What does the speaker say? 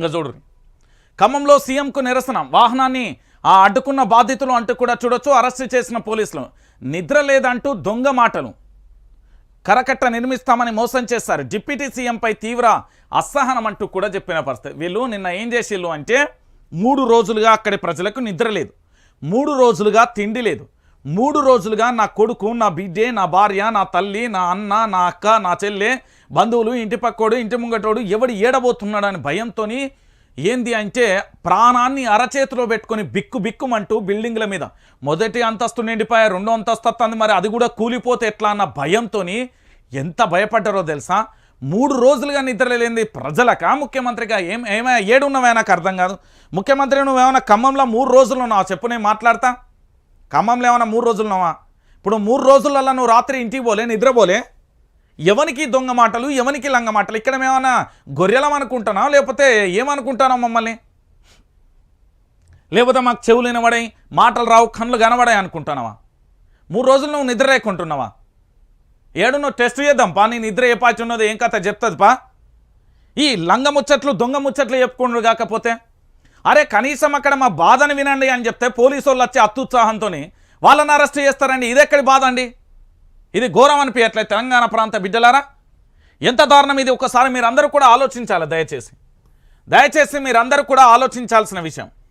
ఇంకా చూడు. ఖమ్మంలో సీఎంకు నిరసన. వాహనాన్ని ఆ అడ్డుకున్న బాధితులు అంటూ కూడా చూడొచ్చు. అరెస్టు చేసిన పోలీసులు. నిద్ర లేదంటూ దొంగ మాటలు. కరకట్ట నిర్మిస్తామని మోసం చేశారు. డిప్యూటీ సీఎంపై తీవ్ర అసహనం అంటూ కూడా చెప్పిన పరిస్థితి. వీళ్ళు నిన్న ఏం చేసిళ్ళు అంటే మూడు రోజులుగా అక్కడి ప్రజలకు నిద్ర లేదు. మూడు రోజులుగా తిండి లేదు. మూడు రోజులుగా నా కొడుకు నా బిడ్డే నా భార్య నా తల్లి నా అన్న నా అక్క నా చెల్లె బంధువులు ఇంటి పక్కోడు ఇంటి ముంగటోడు ఎవడు ఏడబోతున్నాడని భయంతోని ఏంది అంటే ప్రాణాన్ని అరచేతిలో పెట్టుకొని బిక్కు బిక్కుమంటూ బిల్డింగ్ల మీద. మొదటి అంతస్తు నిండిపోయా రెండో అంతస్తు వస్తుంది మరి అది కూడా కూలిపోతే ఎట్లా అన్న భయంతోని ఎంత భయపడ్డారో తెలుసా? మూడు రోజులుగా నిద్రలేంది ప్రజలకా. ముఖ్యమంత్రిగా ఏం ఏమైనా ఏడున్నవే నాకు అర్థం కాదు. ముఖ్యమంత్రి నువ్వేమైనా ఖమ్మంలో మూడు రోజులు ఉన్నావు చెప్పు నేను మాట్లాడతా. ఖమ్మంలో ఏమైనా మూడు రోజులు ఉన్నావా ఇప్పుడు మూడు రోజులలో నువ్వు రాత్రి ఇంటికి పోలే నిద్రపోలే ఎవనికి దొంగ మాటలు ఎవనికి లంగ మాటలు? ఇక్కడ మేమన్నా గొర్రెలం అనుకుంటున్నావు లేకపోతే ఏమనుకుంటున్నావు మమ్మల్ని? లేకపోతే మాకు చెవులు వినబడాయి మాటలు రావు కళ్ళు కనబడాయి అనుకుంటున్నావా మూడు రోజులు నువ్వు నిద్ర లేకుంటున్నావా? ఏడు నువ్వు టెస్ట్ చేద్దాంపా నీ నిద్ర ఏ పాచి ఉన్నదో ఏం కథ చెప్తుంది పా. ఈ లంగ ముచ్చట్లు దొంగ ముచ్చట్లు చెప్పుకుండ్రు కాకపోతే అరే కనీసం అక్కడ మా బాధను వినండి అని చెప్తే పోలీసు వాళ్ళు వచ్చి అత్యుత్సాహంతో వాళ్ళని అరెస్ట్ చేస్తారండి. ఇది ఎక్కడి బాధ అండి? ఇది ఘోరం అనిపించట్లేదు తెలంగాణ ప్రాంత బిడ్డలారా. ఎంత దారుణం ఇది? ఒకసారి మీరందరూ కూడా ఆలోచించాలి దయచేసి. దయచేసి మీరందరూ కూడా ఆలోచించాల్సిన విషయం.